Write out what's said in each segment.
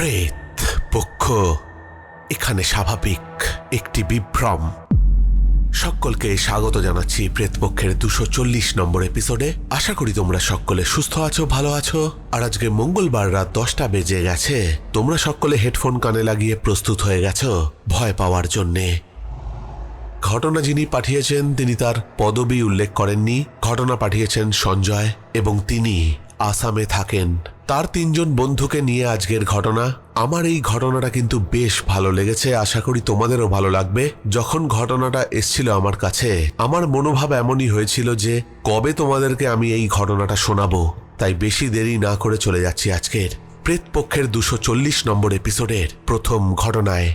প্রেত পক্ষ এখানে স্বাভাবিক একটি বিভ্রম। সকলকে স্বাগত জানাচ্ছি প্রেতপক্ষের দুশো চল্লিশ নম্বর এপিসোডে আশা করি তোমরা সকলে সুস্থ আছো, ভালো আছো। আর আজকে মঙ্গলবার রাত দশটা বেজে গেছে। তোমরা সকলে হেডফোন কানে লাগিয়ে প্রস্তুত হয়ে গেছো ভয় পাওয়ার জন্যে। ঘটনা যিনি পাঠিয়েছেন, তিনি তার পদবি উল্লেখ করেননি। ঘটনা পাঠিয়েছেন সঞ্জয় এবং তিনি আসামে থাকেন। তার তিনজন বন্ধুকে নিয়ে আজকের ঘটনা। আমার এই ঘটনাটা কিন্তু বেশ ভালো লেগেছে। আশা করি তোমাদেরও ভালো লাগবে। যখন ঘটনাটা এসছিল আমার কাছে, আমার মনোভাব এমনই হয়েছিল যে, কবে তোমাদেরকে আমি এই ঘটনাটা শোনাবো? তাই বেশি দেরি না করে চলে যাচ্ছি আজকের। প্রেতপক্ষের দুশো চল্লিশ নম্বর এপিসোডের প্রথম ঘটনায়।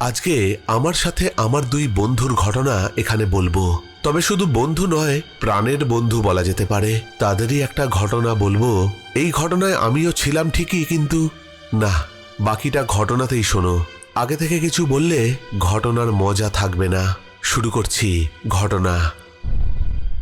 আজকে আমার সাথে আমার দুই বন্ধুর ঘটনা এখানে বলব। তবে শুধু বন্ধু নয়, প্রাণের বন্ধু বলা যেতে পারে। তাদেরই একটা ঘটনা বলব। এই ঘটনায় আমিও ছিলাম ঠিকই, কিন্তু না, বাকিটা ঘটনাতেই শোনো। আগে থেকে কিছু বললে ঘটনার মজা থাকবে না। শুরু করছি ঘটনা।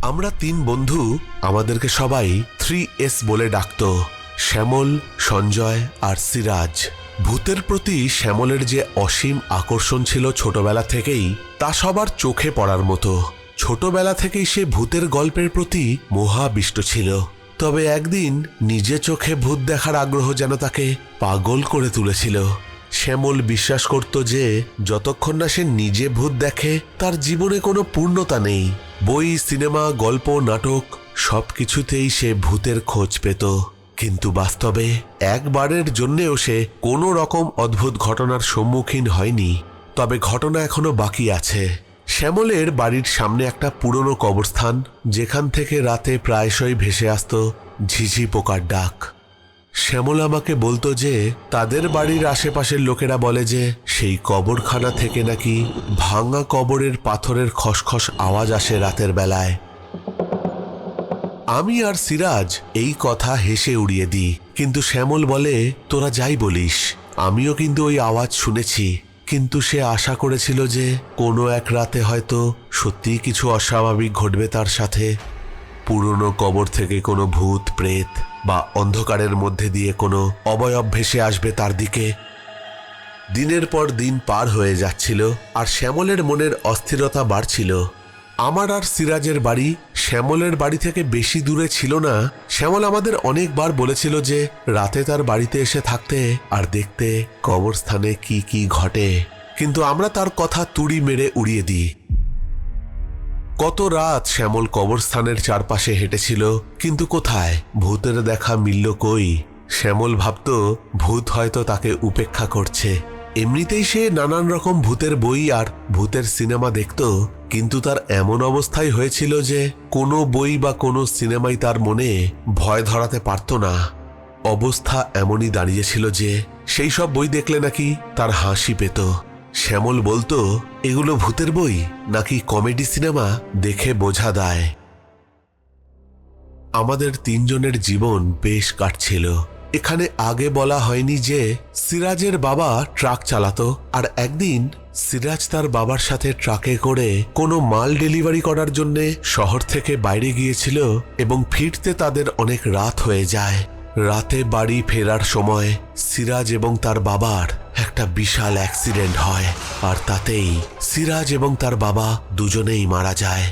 আমরা তিন বন্ধু, আমাদেরকে সবাই থ্রি এস বলে ডাকতো, শ্যামল, সঞ্জয় আর সিরাজ। ভূতের প্রতি শ্যামলের যে অসীম আকর্ষণ ছিল ছোটবেলা থেকেই, তা সবার চোখে পড়ার মতো। ছোটবেলা থেকেই সে ভূতের গল্পের প্রতি মহাবিষ্ট ছিল। তবে একদিন নিজে চোখে ভূত দেখার আগ্রহ যেন তাকে পাগল করে তুলেছিল। শ্যামল বিশ্বাস করত যে, যতক্ষণ না সে নিজে ভূত দেখে, তার জীবনে কোনো পূর্ণতা নেই। বই, সিনেমা, গল্প, নাটক, সবকিছুতেই সে ভূতের খোঁজ পেত। কিন্তু বাস্তবে একবারের জন্যেও সে কোনো রকম অদ্ভুত ঘটনার সম্মুখীন হয়নি। তবে ঘটনা এখনও বাকি আছে। শ্যামলের বাড়ির সামনে একটা পুরনো কবরস্থান, যেখান থেকে রাতে প্রায়শই ভেসে আসত ঝিঝি পোকার ডাক। শ্যামল আমাকে বলতো যে, তাদের বাড়ির আশেপাশের লোকেরা বলে যে, সেই কবরখানা থেকে নাকি ভাঙা কবরের পাথরের খসখস আওয়াজ আসে রাতের বেলায়। আমি আর সিরাজ এই কথা হেসে উড়িয়ে দিই। কিন্তু শ্যামল বলে, তোরা যাই বলিস। আমিও কিন্তু ওই আওয়াজ শুনেছি। কিন্তু সে আশা করেছিল যে কোনো এক রাতে হয়তো সত্যিই কিছু অস্বাভাবিক ঘটবে তার সাথে। পুরনো কবর থেকে কোনো ভূত, প্রেত বা অন্ধকারের মধ্যে দিয়ে কোনো অবয়ব ভেসে আসবে তার দিকে। দিনের পর দিন পার হয়ে যাচ্ছিল আর শ্যামলের মনের অস্থিরতা বাড়ছিল। আমার আর সিরাজের বাড়ি শ্যামলের বাড়ি থেকে বেশি দূরে ছিল না। শ্যামল আমাদের অনেকবার বলেছিল যে রাতে তার বাড়িতে এসে থাকতে আর দেখতে কবরস্থানে কি কি ঘটে। কিন্তু আমরা তার কথা তুড়ি মেরে উড়িয়ে দিই। কত রাত শ্যামল কবরস্থানের চারপাশে হেঁটেছিল, কিন্তু কোথায়? ভূতের দেখা মিলল কই? শ্যামল ভাবত, ভূত হয়তো তাকে উপেক্ষা করছে। এমনিতেই সে নানান রকম ভূতের বই আর ভূতের সিনেমা দেখত, কিন্তু তার এমন অবস্থায় হয়েছিল যে কোনো বই বা কোনো সিনেমাই তার মনে ভয় ধরাতে পারত না। অবস্থা এমনই দাঁড়িয়েছিল যে সেই সব বই দেখলে নাকি তার হাসি পেত। শ্যামল বলতো, এগুলো ভূতের বই? নাকি কমেডি সিনেমা? দেখে বোঝা দেয়। আমাদের তিনজনের জীবন বেশ কাটছিল। এখানে আগে বলা হয়নি যে সিরাজের বাবা ট্রাক চালাতো, আর একদিন সিরাজ তার বাবার সাথে ট্রাকে করে কোনো মাল ডেলিভারি করার জন্য শহর থেকে বাইরে গিয়েছিল এবং ফিরতে তাদের অনেক রাত হয়ে যায়। রাতে বাড়ি ফেরার সময় সিরাজ এবং তার বাবার একটা বিশাল অ্যাক্সিডেন্ট হয়, আর তাতেই সিরাজ এবং তার বাবা দুজনেই মারা যায়।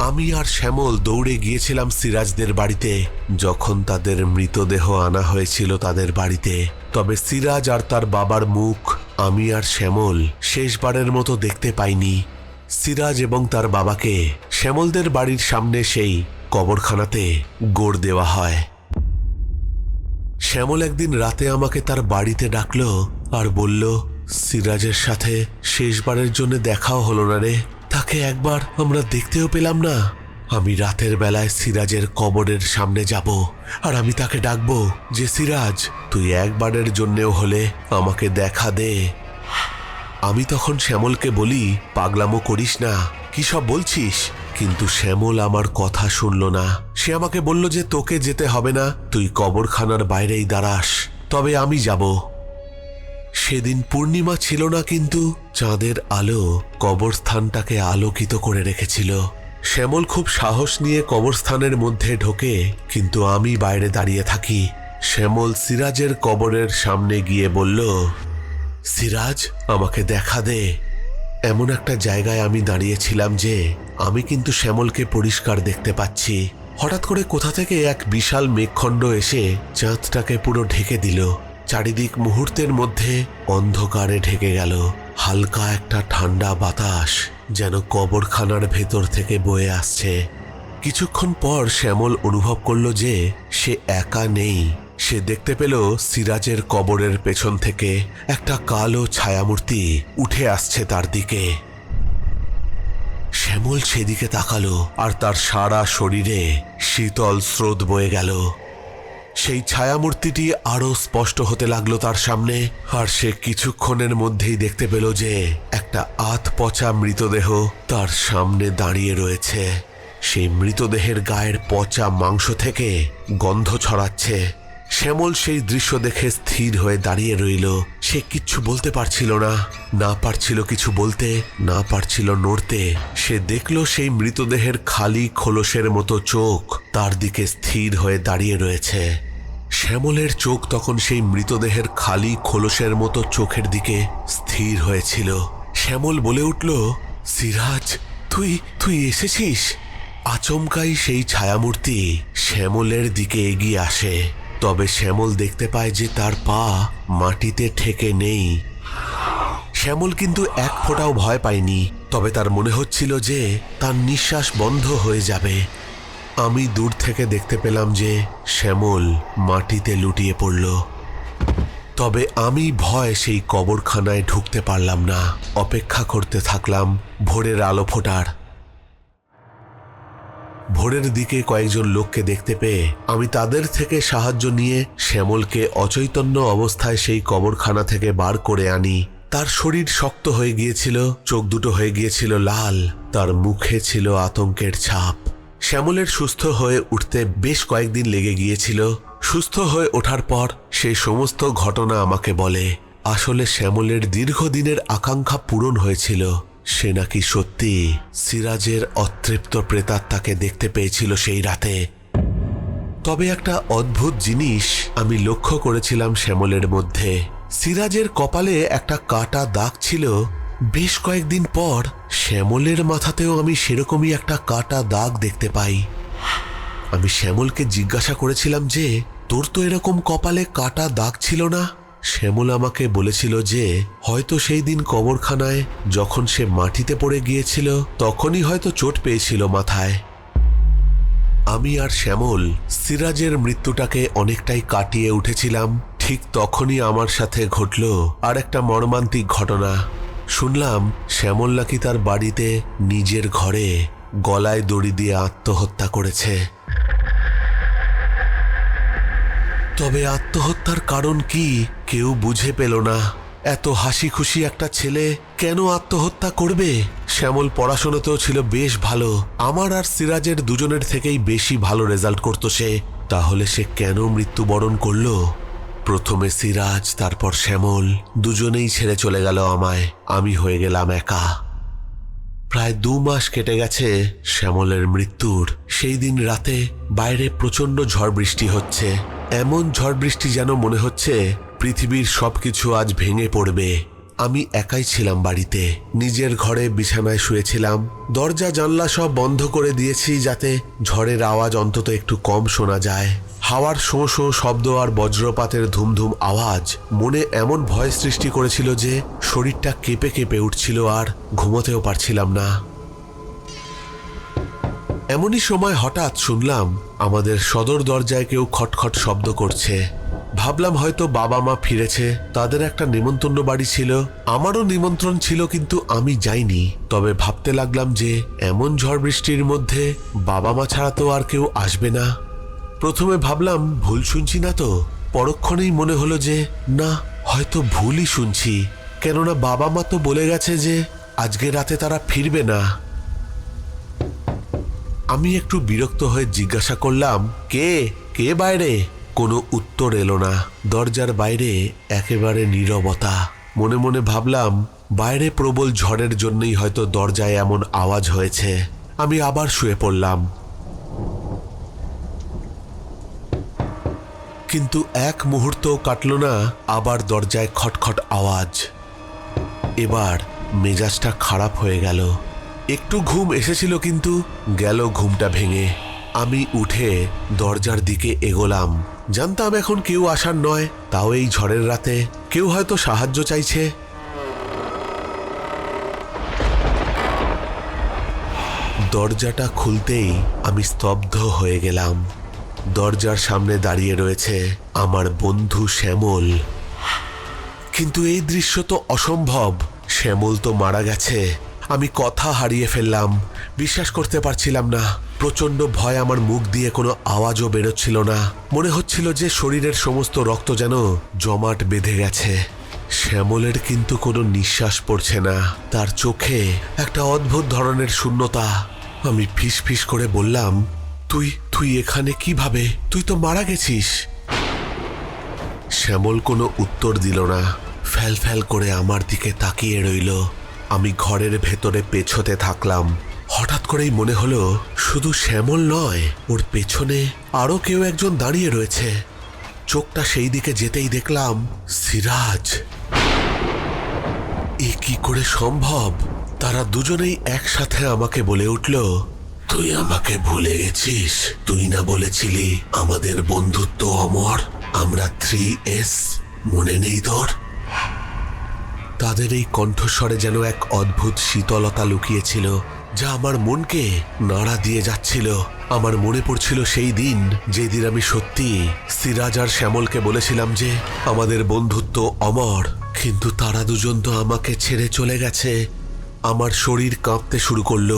আমি আর শ্যামল দৌড়ে গিয়েছিলাম সিরাজদের বাড়িতে। যখন তাদের মৃতদেহ আনা হয়েছিল তাদের বাড়িতে, তবে সিরাজ আর তার বাবার মুখ আমি আর শ্যামল শেষবারের মতো দেখতে পাইনি। সিরাজ এবং তার বাবাকে শ্যামলদের বাড়ির সামনে সেই কবরখানাতে গোড় দেওয়া হয়। শ্যামল একদিন রাতে আমাকে তার বাড়িতে ডাকলো আর বলল, সিরাজের সাথে শেষবারের জন্য দেখাও হলো না রে। তাকে একবার আমরা দেখতেও পেলাম না। আমি রাতের বেলায় সিরাজের কবরের সামনে যাব, আর আমি তাকে ডাকবো যে, সিরাজ, তুই একবারের জন্যেও হলে আমাকে দেখা দে। আমি তখন শ্যামলকে বলি, পাগলামো করিস না, কি সব বলছিস? কিন্তু শ্যামল আমার কথা শুনল না। সে আমাকে বলল যে, তোকে যেতে হবে না, তুই কবরখানার বাইরেই দাঁড়াস, তবে আমি যাব। সেদিন পূর্ণিমা ছিল না কিন্তু চাঁদের আলো কবরস্থানটাকে আলোকিত করে রেখেছিল। শ্যামল খুব সাহস নিয়ে কবরস্থানের মধ্যে ঢোকে, কিন্তু আমি বাইরে দাঁড়িয়ে থাকি। শ্যামল সিরাজের কবরের সামনে গিয়ে বলল, সিরাজ, আমাকে দেখা দে। এমন একটা জায়গায় আমি দাঁড়িয়েছিলাম যে আমি কিন্তু শ্যামলকে পরিষ্কার দেখতে পাচ্ছি। হঠাৎ করে কোথা থেকে এক বিশাল মেঘখণ্ড এসে চাঁদটাকে পুরো ঢেকে দিল। চারিদিক মুহূর্তের মধ্যে অন্ধকারে ঢেকে গেল। হালকা একটা ঠান্ডা বাতাস যেন কবরখানার ভেতর থেকে বয়ে আসছে। কিছুক্ষণ পর শ্যামল অনুভব করল যে সে একা নেই। সে দেখতে পেল সিরাজের কবরের পেছন থেকে একটা কালো ছায়ামূর্তি উঠে আসছে তার দিকে। শ্যামল সেদিকে তাকালো আর তার সারা শরীরে শীতল স্রোত বয়ে গেল। সেই ছায়ামূর্তিটি আরও স্পষ্ট হতে লাগল তার সামনে, আর সে কিছুক্ষণের মধ্যেই দেখতে পেল যে একটা আত পচা মৃতদেহ তার সামনে দাঁড়িয়ে রয়েছে। সেই মৃতদেহের গায়ের পচা মাংস থেকে গন্ধ ছড়াচ্ছে। শ্যামল সেই দৃশ্য দেখে স্থির হয়ে দাঁড়িয়ে রইল। সে কিচ্ছু বলতে পারছিল না না পারছিল কিছু বলতে, না পারছিল নড়তে। সে দেখল সেই মৃতদেহের খালি খোলসের মতো চোখ তার দিকে স্থির হয়ে দাঁড়িয়ে রয়েছে। শ্যামলের চোখ তখন সেই মৃতদেহের খালি খোলসের মতো চোখের দিকে স্থির হয়েছিল। শ্যামল বলে উঠল, সিরাজ, তুই তুই এসেছিস? আচমকাই সেই ছায়ামূর্তি শ্যামলের দিকে এগিয়ে আসে। তবে শ্যামল দেখতে পায় যে তার পা মাটিতে ঠেকে নেই। শ্যামল কিন্তু এক ফোঁটাও ভয় পায়নি, তবে তার মনে হচ্ছিল যে তার নিঃশ্বাস বন্ধ হয়ে যাবে। আমি দূর থেকে দেখতে পেলাম যে শ্যামল মাটিতে লুটিয়ে পড়ল। তবে আমি ভয় সেই কবরখানায় ঢুকতে পারলাম না। অপেক্ষা করতে থাকলাম ভোরের আলো ফোটার। ভোরের দিকে কয়েকজন লোককে দেখতে পেয়ে আমি তাদের থেকে সাহায্য নিয়ে শ্যামলকে অচৈতন্য অবস্থায় সেই কবরখানা থেকে বার করে আনি। তার শরীর শক্ত হয়ে গিয়েছিল, চোখ দুটো হয়ে গিয়েছিল লাল, তার মুখে ছিল আতঙ্কের ছাপ। শ্যামলের সুস্থ হয়ে উঠতে বেশ কয়েকদিন লেগে গিয়েছিল। সুস্থ হয়ে ওঠার পর সেই সমস্ত ঘটনা আমাকে বলে, আসলে শ্যামলের দীর্ঘদিনের আকাঙ্ক্ষা পূরণ হয়েছিল। সে নাকি সত্যি সিরাজের অতৃপ্ত প্রেতাত্মাকে দেখতে পেয়েছিল সেই রাতে। তবে একটা অদ্ভুত জিনিস আমি লক্ষ্য করেছিলাম শ্যামলের মধ্যে। সিরাজের কপালে একটা কাটা দাগ ছিল। বেশ কয়েকদিন পর শ্যামলের মাথাতেও আমি সেরকমই একটা কাটা দাগ দেখতে পাই। আমি শ্যামলকে জিজ্ঞাসা করেছিলাম যে, তোর তো এরকম কপালে কাটা দাগ ছিল না? শ্যামল আমাকে বলেছিল যে, হয়তো সেই দিন কবরখানায় যখন সে মাটিতে পড়ে গিয়েছিল, তখনই হয়তো চোট পেয়েছিল মাথায়। আমি আর শ্যামল সিরাজের মৃত্যুটাকে অনেকটাই কাটিয়ে উঠেছিলাম। ঠিক তখনই আমার সাথে ঘটল আর একটা মর্মান্তিক ঘটনা। শুনলাম শ্যামল নাকি তার বাড়িতে নিজের ঘরে গলায় দড়ি দিয়ে আত্মহত্যা করেছে। তবে আত্মহত্যার কারণ কি কেউ বুঝে পেল না। এত হাসি খুশি একটা ছেলে কেন আত্মহত্যা করবে? শ্যামল পড়াশোনাতেও ছিল বেশ ভালো। আমার আর সিরাজের দুজনের থেকেই বেশি ভালো রেজাল্ট করতো সে। তাহলে সে কেন মৃত্যুবরণ করল? প্রথমে সিরাজ, তারপর শ্যামল, দুজনেই ছেড়ে চলে গেল আমায়। আমি হয়ে গেলাম একা। প্রায় দু মাস কেটে গেছে শ্যামলের মৃত্যুর। সেই দিন রাতে বাইরে প্রচণ্ড ঝড় বৃষ্টি হচ্ছে। এমন ঝড় বৃষ্টি যেন মনে হচ্ছে পৃথিবীর সবকিছু আজ ভেঙে পড়বে। আমি একাই ছিলাম বাড়িতে। নিজের ঘরে বিছানায় শুয়েছিলাম। দরজা জানলা সব বন্ধ করে দিয়েছি যাতে ঝড়ের আওয়াজ অন্তত একটু কম শোনা যায়। হাওয়ার শোঁ শোঁ শব্দ আর বজ্রপাতের ধুমধুম আওয়াজ মনে এমন ভয় সৃষ্টি করেছিল যে শরীরটা কেঁপে কেঁপে উঠছিল আর ঘুমোতেও পারছিলাম না। এমনই সময় হঠাৎ শুনলাম আমাদের সদর দরজায় কেউ খটখট শব্দ করছে। ভাবলাম হয়তো বাবা মা ফিরেছে, তাদের একটা নিমন্ত্রণ বাড়ি ছিল, আমারও নিমন্ত্রণ ছিল কিন্তু আমি যাইনি। তবে ভাবতে লাগলাম যে এমন ঝড় বৃষ্টির মধ্যে বাবা মা ছাড়া তো আর কেউ আসবে না। প্রথমে ভাবলাম, ভুল শুনছি না তো। পরক্ষণেই মনে হলো যে, না, হয়তো ভুলই শুনছি। কেননা বাবা মা তো বলে গেছে যে, আজকে রাতে তারা ফিরবে না। আমি একটু বিরক্ত হয়ে জিজ্ঞাসা করলাম, কে? কে বাইরে? কোনো উত্তর এলো না। দরজার বাইরে একেবারে নীরবতা। মনে মনে ভাবলাম, বাইরে প্রবল ঝড়ের জন্যই হয়তো দরজায় এমন আওয়াজ হয়েছে। আমি আবার শুয়ে পড়লাম। কিন্তু এক মুহূর্ত কাটল না, আবার দরজায় খটখট আওয়াজ। এবার মেজাজটা খারাপ হয়ে গেল। একটু ঘুম এসেছিল কিন্তু গেল ঘুমটা ভেঙে। আমি উঠে দরজার দিকে এগোলাম। জানতাম এখন কেউ আসার নয়, তাও এই ঝড়ের রাতে। কেউ হয়তো সাহায্য চাইছে। দরজাটা খুলতেই আমি স্তব্ধ হয়ে গেলাম। দরজার সামনে দাঁড়িয়ে রয়েছে আমার বন্ধু শ্যামল। কিন্তু এই দৃশ্য তো অসম্ভব। শ্যামল তো মারা গেছে। আমি কথা হারিয়ে ফেললাম। বিশ্বাস করতে পারছিলাম না। প্রচণ্ড ভয় আমার মুখ দিয়ে কোনো আওয়াজও বেরোচ্ছিল না। মনে হচ্ছিল যে শরীরের সমস্ত রক্ত যেন জমাট বেঁধে গেছে। শ্যামলের কিন্তু কোনো নিঃশ্বাস পড়ছে না। তার চোখে একটা অদ্ভুত ধরনের শূন্যতা। আমি ফিস ফিস করে বললাম, তুই তুই এখানে কীভাবে? তুই তো মারা গেছিস। শ্যামল কোনো উত্তর দিল না। ফ্যাল ফ্যাল করে আমার দিকে তাকিয়ে রইল। আমি ঘরের ভেতরে পেছোতে থাকলাম। হঠাৎ করেই মনে হলো, শুধু শ্যামল নয়, ওর পেছনে আরও কেউ একজন দাঁড়িয়ে রয়েছে। চোখটা সেই দিকে যেতেই দেখলাম, সিরাজ। এ কি করে সম্ভব? তারা দুজনেই একসাথে আমাকে বলে উঠল তুই আমাকে ভুলে গেছিস? তুই না বলেছিলি আমাদের বন্ধুত্ব অমর? আমরা থ্রি এস মনে নেই তোর? তাদের এই কণ্ঠস্বরে যেন এক অদ্ভুত শীতলতা লুকিয়েছিল, যা আমার মনকে নাড়া দিয়ে যাচ্ছিল। আমার মনে পড়ছিল সেই দিন যেদিন আমি সত্যি সিরাজ আর শ্যামলকে বলেছিলাম যে আমাদের বন্ধুত্ব অমর, কিন্তু তারা দুজন তো আমাকে ছেড়ে চলে গেছে। আমার শরীর কাঁপতে শুরু করল।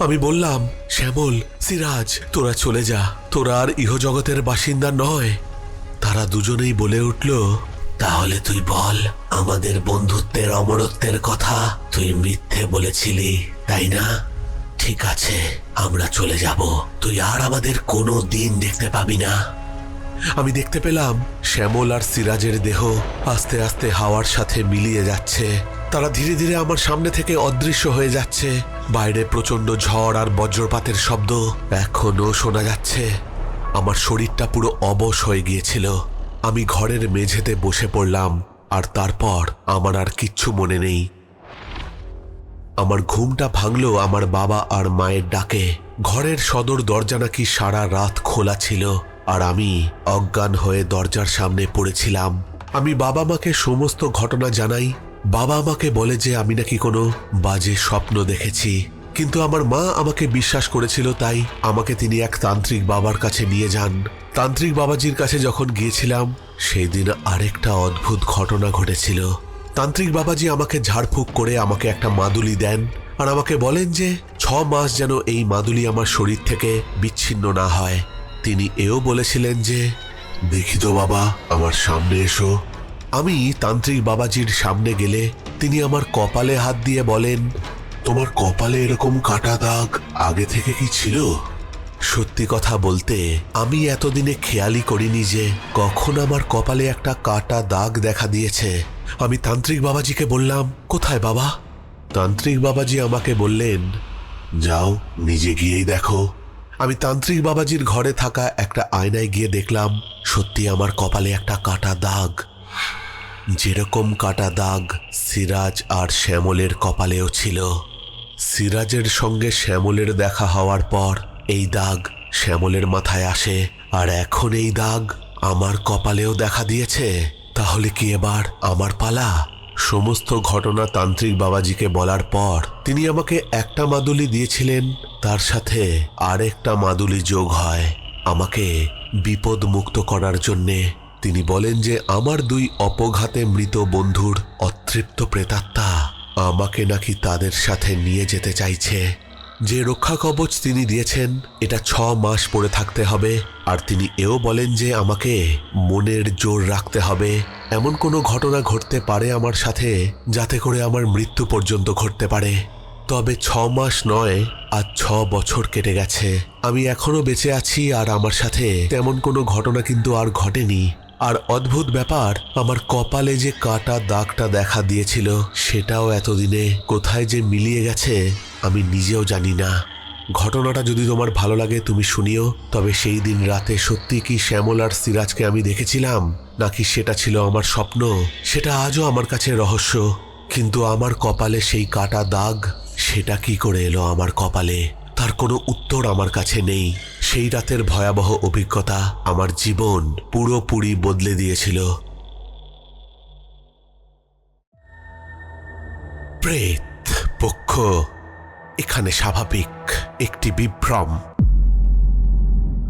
আমি বললাম, শ্যামল, সিরাজ, তোরা চলে যা। তোরা আর ইহজগতের বাসিন্দা নয়। তারা দুজনেই বলে উঠল, তাহলে তুই বল, আমাদের বন্ধুত্বের অমরত্বের কথা তুই মিথ্যে বলেছিলি, তাই না? ঠিক আছে, আমরা চলে যাব। তুই আর আমাদের কোনো দিন দেখতে পাবি না। আমি দেখতে পেলাম, শ্যামল আর সিরাজের দেহ আস্তে আস্তে হাওয়ার সাথে মিলিয়ে যাচ্ছে। তারা ধীরে ধীরে আমার সামনে থেকে অদৃশ্য হয়ে যাচ্ছে। বাইরে প্রচণ্ড ঝড় আর বজ্রপাতের শব্দ এখনও শোনা যাচ্ছে। আমার শরীরটা পুরো অবশ হয়ে গিয়েছিল। আমি ঘরের মেঝেতে বসে পড়লাম, আর তারপর আমার আর কিচ্ছু মনে নেই। আমার ঘুমটা ভাঙলো আমার বাবা আর মায়ের ডাকে, ঘরের সদর দরজা নাকি সারা রাত খোলা ছিল? আর আমি অজ্ঞান হয়ে দরজার সামনে পড়েছিলাম। আমি বাবা মাকে সমস্ত ঘটনা জানাই বাবা আমাকে বলে যে আমি নাকি কোনো বাজে স্বপ্ন দেখেছি। কিন্তু আমার মা আমাকে বিশ্বাস করেছিল, তাই আমাকে তিনি এক তান্ত্রিক বাবার কাছে নিয়ে যান। তান্ত্রিক বাবাজির কাছে যখন গিয়েছিলাম সেই দিন আরেকটা অদ্ভুত ঘটনা ঘটেছিল। তান্ত্রিক বাবাজি আমাকে ঝাড়ফুঁক করে আমাকে একটা মাদুলি দেন আর আমাকে বলেন যে, ছ মাস যেন এই মাদুলি আমার শরীর থেকে বিচ্ছিন্ন না হয়। তিনি এও বলেছিলেন যে, দেখি তো বাবা, আমার সামনে এসো। আমি তান্ত্রিক বাবাজির সামনে গেলে তিনি আমার কপালে হাত দিয়ে বলেন, তোমার কপালে এরকম কাটা দাগ আগে থেকে কি ছিল? সত্যি কথা বলতে, আমি এতদিনে খেয়ালই করিনি যে কখন আমার কপালে একটা কাটা দাগ দেখা দিয়েছে। আমি তান্ত্রিক বাবাজিকে বললাম, কোথায় বাবা? তান্ত্রিক বাবাজি আমাকে বললেন, যাও, নিজে গিয়েই দেখো। আমি তান্ত্রিক বাবাজির ঘরে থাকা একটা আয়নায় গিয়ে দেখলাম, সত্যি আমার কপালে একটা কাটা দাগ। যেরকম কাটা দাগ সিরাজ আর শ্যামলের কপালেও ছিল, সিরাজের সঙ্গে শ্যামলের দেখা হওয়ার পর এই দাগ শ্যামলের মাথায় আসে, আর এখন এই দাগ আমার কপালেও দেখা দিয়েছে। তাহলে কি এবার আমার পালা? সমস্ত ঘটনা তান্ত্রিক বাবাজিকে বলার পর তিনি আমাকে একটা মাদুলি দিয়েছিলেন, তার সাথে আরেকটা মাদুলি যোগ হয়, আমাকে বিপদ মুক্ত করার জন্যে। তিনি বলেন যে, আমার দুই অপঘাতে মৃত বন্ধুর অতৃপ্ত প্রেতাত্মা আমাকে নাকি তাদের সাথে নিয়ে যেতে চাইছে। যে রক্ষা কবচ তিনি দিয়েছেন, এটা ছ মাস পরে থাকতে হবে। আর তিনি এও বলেন যে, আমাকে মনের জোর রাখতে হবে। এমন কোনো ঘটনা ঘটতে পারে আমার সাথে, যাতে করে আমার মৃত্যু পর্যন্ত ঘটতে পারে। তবে ছ মাস নয় আজ ছ বছর কেটে গেছে। আমি এখনও বেঁচে আছি, আর আমার সাথে তেমন কোনো ঘটনা কিন্তু আর ঘটেনি। আর অদ্ভুত ব্যাপার, আমার কপালে যে কাটা দাগটা দেখা দিয়েছিল, সেটাও এতদিনে কোথায় যে মিলিয়ে গেছে, আমি নিজেও জানি না। ঘটনাটা যদি তোমার ভালো লাগে, তুমি শুনিও, তবে সেই দিন রাতে সত্যি কি শ্যামল আর সিরাজকে আমি দেখেছিলাম? নাকি সেটা ছিল আমার স্বপ্ন? সেটা আজও আমার কাছে রহস্য। কিন্তু আমার কপালে সেই কাটা দাগ, সেটা কি করে এলো আমার কপালে? তার কোনো উত্তর আমার কাছে নেই। সেই রাতের ভয়াবহ অভিজ্ঞতা আমার জীবন পুরোপুরি বদলে দিয়েছিল। প্রেত পক্ষ, এখানে স্বাভাবিক একটি বিভ্রম।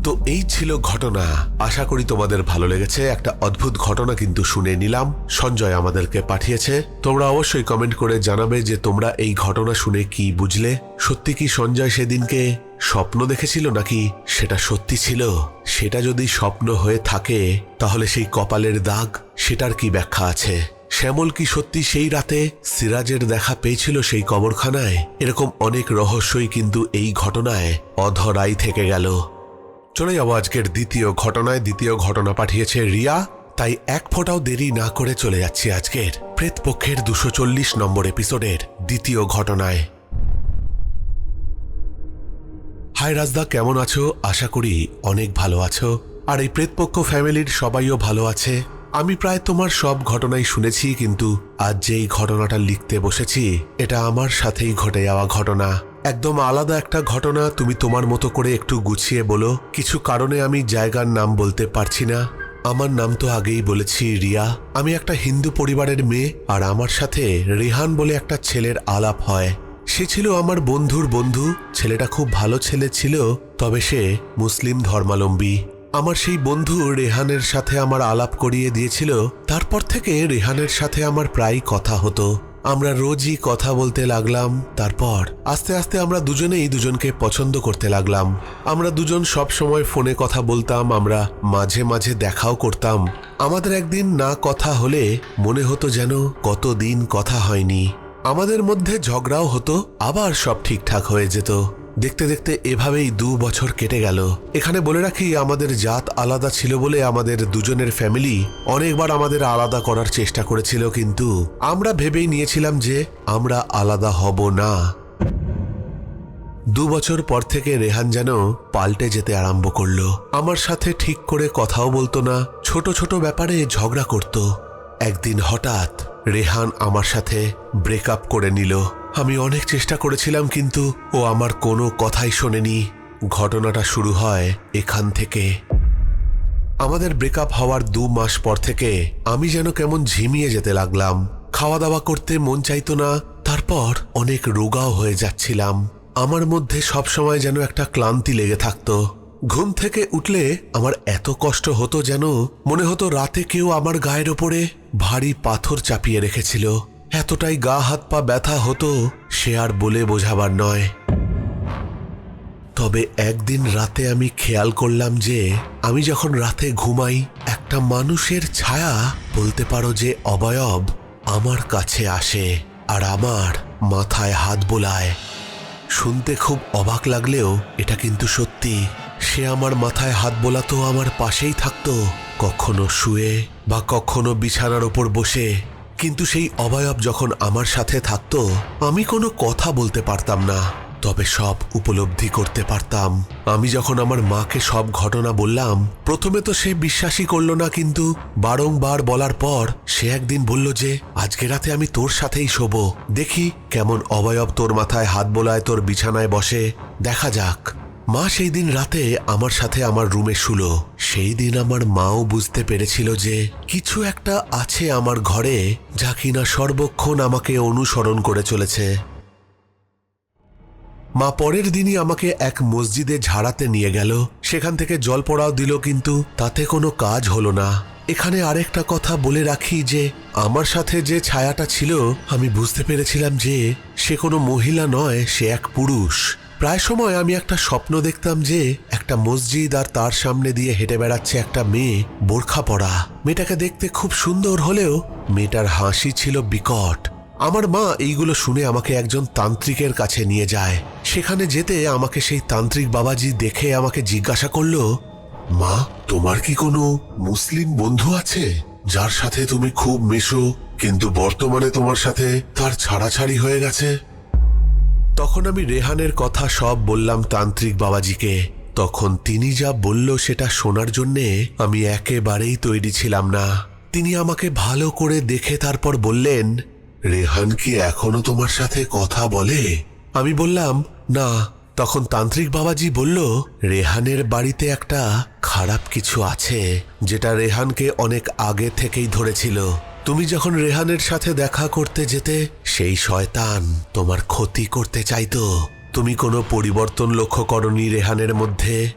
তো এই ছিল ঘটনা। আশা করি তোমাদের ভালো লেগেছে। একটা অদ্ভুত ঘটনা কিন্তু শুনে নিলাম। সঞ্জয় আমাদেরকে পাঠিয়েছে। তোমরা অবশ্যই কমেন্ট করে জানাবে যে তোমরা এই ঘটনা শুনে কি বুঝলে। সত্যি কি সঞ্জয় সেদিনকে স্বপ্ন দেখেছিল নাকি সেটা সত্যি ছিল? সেটা যদি স্বপ্ন হয়ে থাকে, তাহলে সেই কপালের দাগ, সেটার কি ব্যাখ্যা আছে? শ্যামল কি সত্যি সেই রাতে সিরাজের দেখা পেয়েছিল সেই কবরখানায়? এরকম অনেক রহস্যই কিন্তু এই ঘটনায় অধরাই থেকে গেল। চলে যাব আজকের দ্বিতীয় ঘটনায়। দ্বিতীয় ঘটনা পাঠিয়েছে রিয়া। তাই এক ফোঁটাও দেরি না করে চলে যাচ্ছি আজকের প্রেতপক্ষের দুশো চল্লিশ নম্বর এপিসোডের দ্বিতীয় ঘটনায়। হাই রাজদা, কেমন আছো? আশা করি অনেক ভালো আছো। আর এই প্রেতপক্ষ ফ্যামিলির সবাইও ভালো আছে। আমি প্রায় তোমার সব ঘটনাই শুনেছি, কিন্তু আজ যেই ঘটনাটা লিখতে বসেছি, এটা আমার সাথেই ঘটে যাওয়া ঘটনা। একদম আলাদা একটা ঘটনা তুমি তোমার মতো করে একটু গুছিয়ে বলো। কিছু কারণে আমি জায়গার নাম বলতে পারছি না। আমার নাম তো আগেই বলেছি, রিয়া। আমি একটা হিন্দু পরিবারের মেয়ে, আর আমার সাথে রেহান বলে একটা ছেলের আলাপ হয়। সে ছিল আমার বন্ধুর বন্ধু। ছেলেটা খুব ভালো ছেলে ছিল, তবে সে মুসলিম ধর্মাবলম্বী আমার সেই বন্ধু রেহানের সাথে আমার আলাপ করিয়ে দিয়েছিল। তারপর থেকে রেহানের সাথে আমার প্রায় কথা হতো। আমরা রোজই কথা বলতে লাগলাম, তারপর আস্তে আস্তে আমরা দুজনেই দুজনকে পছন্দ করতে লাগলাম। আমরা দুজন সব সময় ফোনে কথা বলতাম, আমরা মাঝে মাঝে দেখাও করতাম। আমাদের একদিন না কথা হলে মনে হতো যেন কতদিন কথা হয়নি। আমাদের মধ্যে ঝগড়াও হতো, আবার সব ঠিকঠাক হয়ে যেত। দেখতে দেখতে এভাবেই দু বছর কেটে গেল। এখানে বলে রাখি, আমাদের জাত আলাদা ছিল বলে আমাদের দুজনের ফ্যামিলি অনেকবার আমাদের আলাদা করার চেষ্টা করেছিল, কিন্তু আমরা ভেবেই নিয়েছিলাম যে আমরা আলাদা হব না। দু বছর পর থেকে রেহান যেন পাল্টে যেতে আরম্ভ করল। আমার সাথে ঠিক করে কথাও বলতো না, ছোট ছোট ব্যাপারে ঝগড়া করত। একদিন হঠাৎ রেহান আমার সাথে ব্রেকআপ করে নিল। আমি অনেক চেষ্টা করেছিলাম, কিন্তু ও আমার কোনো কথাই শোনেনি। ঘটনাটা শুরু হয় এখান থেকে। আমাদের ব্রেকআপ হওয়ার দু মাস পর থেকে আমি যেন কেমন ঝিমিয়ে যেতে লাগলাম। খাওয়া দাওয়া করতে মন চাইতো না, তারপর অনেক রোগাও হয়ে যাচ্ছিলাম। আমার মধ্যে সবসময় যেন একটা ক্লান্তি লেগে থাকতো। ঘুম থেকে উঠলে আমার এত কষ্ট হতো যেন মনে হতো রাতে কেউ আমার গায়ের ওপরে ভারী পাথর চাপিয়ে রেখেছিল। এতটাই গা হাত পা ব্যথা হতো, সে আর বলে বোঝাবার নয়। তবে একদিন রাতে আমি খেয়াল করলাম যে, আমি যখন রাতে ঘুমাই, একটা মানুষের ছায়া, বলতে পারো যে অবয়ব, আমার কাছে আসে আর আমার মাথায় হাত বোলায়। শুনতে খুব অবাক লাগলেও এটা কিন্তু সত্যি। সে আমার মাথায় হাত বোলাতো আমার পাশেই থাকতো, কখনো শুয়ে বা কখনো বিছানার ওপর বসে। কিন্তু সেই অবয়ব যখন আমার সাথে থাকত, আমি কোনো কথা বলতে পারতাম না। তবে সব উপলব্ধি করতে পারতাম। আমি যখন আমার মাকে সব ঘটনা বললাম, প্রথমে তো সে বিশ্বাসই করল না, কিন্তু বারংবার বলার পর সে একদিন বলল যে, আজকে রাতে আমি তোর সাথেই শোবো। দেখি কেমন অবয়ব তোর মাথায় হাত বোলায়, তোর বিছানায় বসে। দেখা যাক। মা সেই দিন রাতে আমার সাথে আমার রুমে শুলো। সেই দিন আমার মাও বুঝতে পেরেছিল যে কিছু একটা আছে আমার ঘরে যা কিনা সর্বক্ষণ আমাকে অনুসরণ করে চলেছে। মা পরের দিনই আমাকে এক মসজিদে ঝাড়াতে নিয়ে গেল। সেখান থেকে জল পড়াও দিল, কিন্তু তাতে কোনো কাজ হলো না। এখানে আরেকটা কথা বলে রাখি যে আমার সাথে যে ছায়াটা ছিল, আমি বুঝতে পেরেছিলাম যে সে কোনো মহিলা নয়, সে এক পুরুষ। প্রায় সময় আমি একটা স্বপ্ন দেখতাম যে একটা মসজিদ আর তার সামনে দিয়ে হেঁটে বেড়াচ্ছে একটা মেয়ে বোরখা পরা। মেয়েটাকে দেখতে খুব সুন্দর হলেও মেয়েটার হাসি ছিল বিকট। আমার মা এইগুলো শুনে আমাকে একজন তান্ত্রিকের কাছে নিয়ে যায়। সেখানে যেতে আমাকে সেই তান্ত্রিক বাবাজি দেখে আমাকে জিজ্ঞাসা করল, মা, তোমার কি কোনো মুসলিম বন্ধু আছে? যার সাথে তুমি খুব মেশো, কিন্তু বর্তমানে তোমার সাথে তার ছাড়াছাড়ি হয়ে গেছে? তখন আমি রেহানের কথা সব বললাম তান্ত্রিক বাবাজিকে। তখন তিনি যা বলল সেটা শোনার জন্যে আমি একেবারেই তৈরি ছিলাম না। তিনি আমাকে ভালো করে দেখে তারপর বললেন, রেহান কি এখনও তোমার সাথে কথা বলে? আমি বললাম, না। তখন তান্ত্রিক বাবাজি বলল, রেহানের বাড়িতে একটা খারাপ কিছু আছে, যেটা রেহানকে অনেক আগে থেকেই ধরেছিল। তুমি যখন রেহানের সাথে দেখা করতে যেতে, সেই শয়তান তোমার ক্ষতি করতে চাইতো। তুমি কোনো পরিবর্তন লক্ষ্য করনি রেহানের মধ্যে।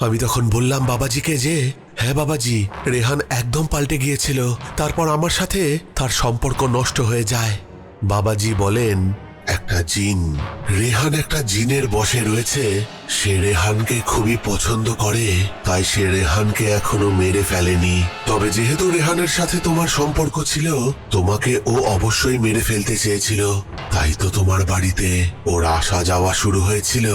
আমি তখন বললাম, বাবাজিকে যে? হ্যাঁ বাবাজি, রেহান একদম পাল্টে গিয়েছিল। তারপর আমার সাথে তার সম্পর্ক নষ্ট হয়ে যায়। বাবাজি বলেন একটা জিন। রেহান একটা জিনের বসে রয়েছে। সে রেহানকে খুবই পছন্দ করে, তাই সে রেহানকে এখনও মেরে ফেলেনি। তবে যেহেতু রেহানের সাথে তোমার সম্পর্ক ছিল, তোমাকে ও অবশ্যই মেরে ফেলতে চেয়েছিল। তাই তো তোমার বাড়িতে ওর আসা যাওয়া শুরু হয়েছিল।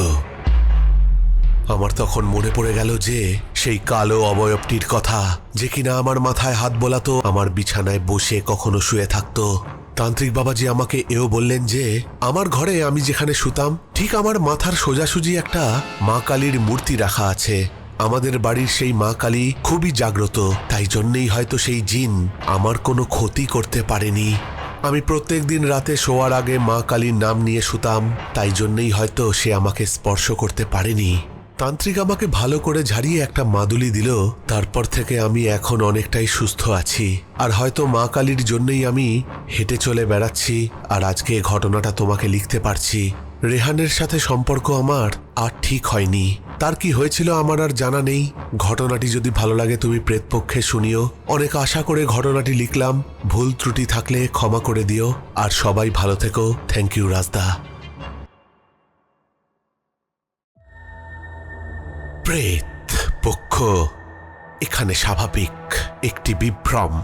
আমার তখন মনে পড়ে গেল যে, সেই কালো অবয়বটির কথা, যে কিনা আমার মাথায় হাত বোলাতো, আমার বিছানায় বসে কখনো শুয়ে থাকতো। তান্ত্রিক বাবাজি আমাকে এও বললেন যে, আমার ঘরে আমি যেখানে শুতাম, ঠিক আমার মাথার সোজাসুজি একটা মা কালীর মূর্তি রাখা আছে। আমাদের বাড়ির সেই মা কালী খুবই জাগ্রত, তাই জন্যেই হয়তো সেই জিন আমার কোনো ক্ষতি করতে পারেনি। আমি প্রত্যেক দিন রাতে শোয়ার আগে মা কালীর নাম নিয়ে শুতাম, তাই জন্যেই হয়তো সে আমাকে স্পর্শ করতে পারেনি। তান্ত্রিক আমাকে ভালো করে ঝাড়িয়ে একটা মাদুলি দিল, তারপর থেকে আমি এখন অনেকটাই সুস্থ আছি। আর হয়তো মা কালীর জন্যই আমি হেঁটে চলে বেড়াচ্ছি, আর আজকে ঘটনাটা তোমাকে লিখতে পারছি। রেহানের সাথে সম্পর্ক আমার আর ঠিক হয়নি। তার কি হয়েছিল আমার আর জানা নেই। ঘটনাটি যদি ভালো লাগে তুমি প্রেতপক্ষে শুনিও। অনেক আশা করে ঘটনাটি লিখলাম। ভুল ত্রুটি থাকলে ক্ষমা করে দিও। আর সবাই ভালো থেকো। থ্যাংক ইউ, রাজদা। প্রেত পক্ষ, এখানে স্বাভাবিক একটি বিভ্রম।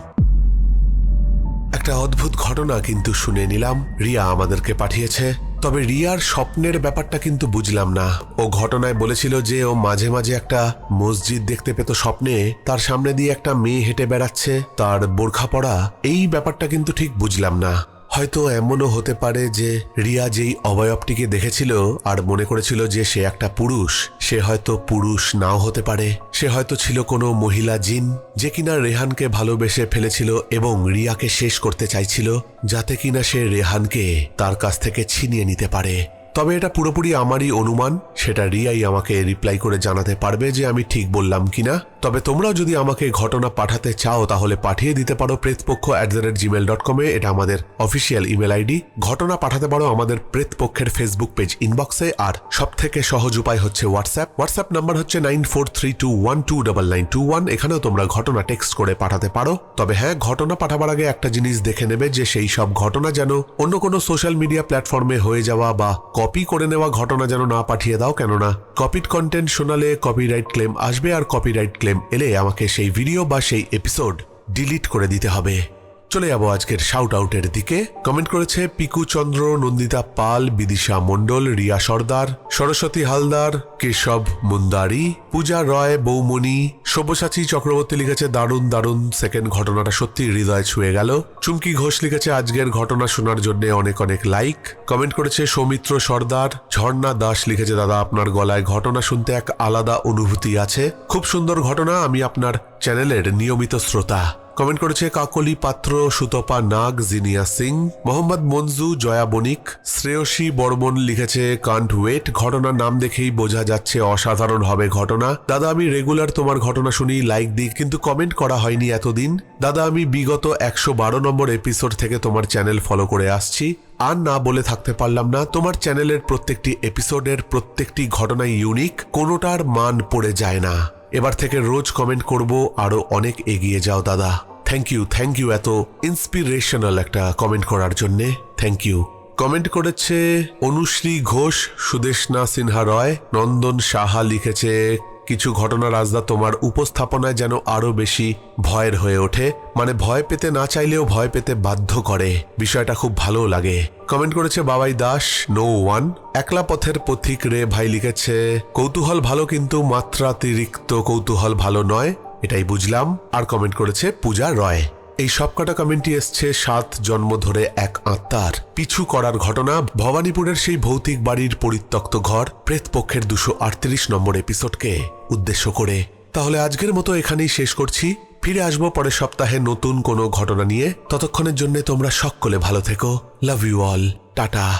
একটা অদ্ভুত ঘটনা কিন্তু শুনে নিলাম, রিয়া আমাদেরকে পাঠিয়েছে। তবে রিয়ার স্বপ্নের ব্যাপারটা কিন্তু বুঝলাম না। ও ঘটনায় বলেছিল যে ও মাঝে মাঝে একটা মসজিদ দেখতে পেত স্বপ্নে, তার সামনে দিয়ে একটা মেয়ে হেঁটে বেড়াচ্ছে, তার বোরখা পড়া এই ব্যাপারটা কিন্তু ঠিক বুঝলাম না। হয়তো এমনও হতে পারে যে রিয়া যেই অবয়বটিকে দেখেছিল আর মনে করেছিল যে সে একটা পুরুষ, সে হয়তো পুরুষ নাও হতে পারে। সে হয়তো ছিল কোনো মহিলা জিন যে কিনা রেহানকে ভালোবেসে ফেলেছিল এবং রিয়াকে শেষ করতে চাইছিল, যাতে কিনা সে রেহানকে তার কাছ থেকে ছিনিয়ে নিতে পারে। তবে এটা পুরোপুরি আমারই অনুমান, সেটা রিয়াই আমাকে রিপ্লাই করে জানাতে পারবে যে আমি ঠিক বললাম কিনা। তবে তোমরাও যদি আমাকে ঘটনা পাঠাতে চাও, তাহলে পাঠিয়ে দিতে পারো Pretpokkho at the rate Gmail dot কমে এটা আমাদের অফিসিয়াল ইমেল আইডি ঘটনা পাঠাতে পারো আমাদের প্রেতপক্ষের ফেসবুক পেজ ইনবক্সে আর সব থেকে সহজ উপায় হচ্ছে হোয়াটসঅ্যাপ হোয়াটসঅ্যাপ নাম্বার হচ্ছে nine four three two one two double nine two one এখানেও তোমরা ঘটনা টেক্সট করে পাঠাতে পারো। তবে হ্যাঁ ঘটনা পাঠাবার আগে একটা জিনিস দেখে নেবে যে সেই সব ঘটনা যেন অন্য কোনো সোশ্যাল মিডিয়া প্ল্যাটফর্মে হয়ে যাওয়া বা কপি করে নেওয়া ঘটনা যেন না পাঠিয়ে দাও। কেননা কপিড কন্টেন্ট শোনালে কপিরাইট ক্লেম আসবে আর কপিরাইট ক্লেম এলে আমাকে সেই ভিডিও বা সেই এপিসোড ডিলিট করে দিতে হবে। চলে যাব আজকের শাউট আউটের দিকে। কমেন্ট করেছে পিকু চন্দ্র, নন্দিতা পাল, বিদিশা মণ্ডল, রিয়া সর্দার, সরস্বতী হালদার, কেশব মুন্দারি, পূজা রয়, বৌমণি, সব্যসাচী চক্রবর্তী লিখেছে, দারুণ দারুণ সেকেন্ড ঘটনাটা সত্যি হৃদয় ছুঁয়ে গেল। চুমকি ঘোষ লিখেছে, আজকের ঘটনা শোনার জন্য অনেক অনেক লাইক কমেন্ট করেছে, সৌমিত্র সর্দার, ঝর্ণা দাস লিখেছে, দাদা, আপনার গলায় ঘটনা শুনতে এক আলাদা অনুভূতি আছে। খুব সুন্দর ঘটনা, আমি আপনার চ্যানেলের নিয়মিত শ্রোতা। কমেন্ট করেছে, কাকলি পাত্র, সুতপা নাগ, জিনিয়া সিং, মোহাম্মদ মঞ্জু, জয়া বণিক, শ্রেয়সী বর্মন লিখেছে কান্ট ওয়েট ঘটনার নাম দেখেই বোঝা যাচ্ছে অসাধারণ হবে ঘটনা। দাদা, আমি রেগুলার তোমার ঘটনা শুনি লাইক দিই, কিন্তু কমেন্ট করা হয়নি এতদিন। দাদা, আমি বিগত একশো বারো নম্বর এপিসোড থেকে তোমার চ্যানেল ফলো করে আসছি। আর না বলে থাকতে পারলাম না, তোমার চ্যানেলের প্রত্যেকটি এপিসোডের প্রত্যেকটি ঘটনাই ইউনিক কোনোটার মান পড়ে যায় না। এবার থেকে রোজ কমেন্ট করব, আরও অনেক এগিয়ে যাও দাদা। থ্যাংক ইউ থ্যাংক ইউ এত ইন্সপিরেশনাল একটা কমেন্ট করার জন্যে। থ্যাংক ইউ কমেন্ট করেছে অনুশ্রী ঘোষ সুদেশনা সিনহা রয়, নন্দন সাহা লিখেছে কিছু ঘটনা রাজদা তোমার উপস্থাপনায় যেন আরও বেশি ভয়ের হয়ে ওঠে মানে ভয় পেতে না চাইলেও ভয় পেতে বাধ্য করে। বিষয়টা খুব ভালো লাগে। কমেন্ট করেছে, বাবাই দাস, নো ওয়ান। একলা পথের পথিক রে ভাই লিখেছে, কৌতূহল ভালো কিন্তু মাত্রাতিরিক্ত কৌতূহল ভালো নয়। এটাই বুঝলাম। আর কমেন্ট করেছে, পূজা রয়। এই সবকটা কমেন্টই এসছে সাত জন্ম ধরে এক আত্মার। পিছু করার ঘটনা, ভবানীপুরের সেই ভৌতিক বাড়ির পরিত্যক্ত ঘর, প্রেতপক্ষের দুশো আটত্রিশ নম্বর এপিসোডকে উদ্দেশ্য করে। তাহলে আজকের মতো এখানেই শেষ করছি। ফিরে আসব পরের সপ্তাহে নতুন কোনো ঘটনা নিয়ে। ততক্ষণের জন্য তোমরা সকলে ভালো থেকো। Love you all tata.